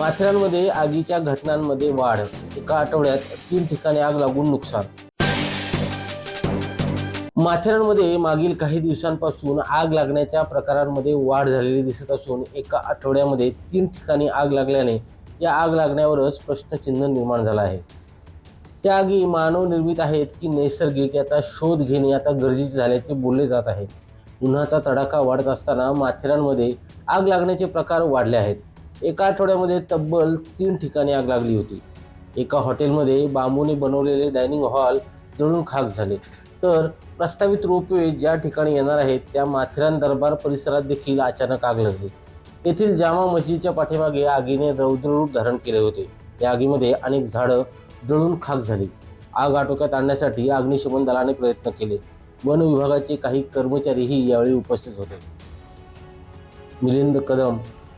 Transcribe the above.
माथेरानमध्ये आगीच्या घटनांमध्ये वाढ. एका आठवड्यात तीन ठिकाणी आग लागून नुकसान. माथेरानमध्ये मागील काही दिवसांपासून आग लागण्याच्या प्रकारांमध्ये वाढ झालेली दिसत असून एका आठवड्यामध्ये तीन ठिकाणी आग लागल्याने या आग लागण्यावरच प्रश्नचिन्ह निर्माण झाला आहे. त्या आगी मानवनिर्मित आहेत की नैसर्गिक याचा शोध घेणे आता गरजेचे झाल्याचे बोलले जात आहे. उन्हाचा तडाखा वाढत असताना माथेरानमध्ये आग लागण्याचे प्रकार वाढले आहेत. एका आठवड्यामध्ये तब्बल तीन ठिकाणी आग लागली होती. एका हॉटेलमध्ये बांबूने बनवलेले डायनिंग हॉल जळून खाक झाले. तर प्रस्तावित रोपवे ज्या ठिकाणी येणार आहेत त्या माथेरान दरबार परिसरात देखील अचानक आग लागली. येथील जामा मस्जिदच्या पाठीमागे आगीने रौद्ररूप धारण केले होते. या आगीमध्ये अनेक झाडं जळून खाक झाली. आग आटोक्यात आणण्यासाठी अग्निशमन दलाने प्रयत्न केले. वन विभागाचे काही कर्मचारीही यावेळी उपस्थित होते. मिलिंद कदम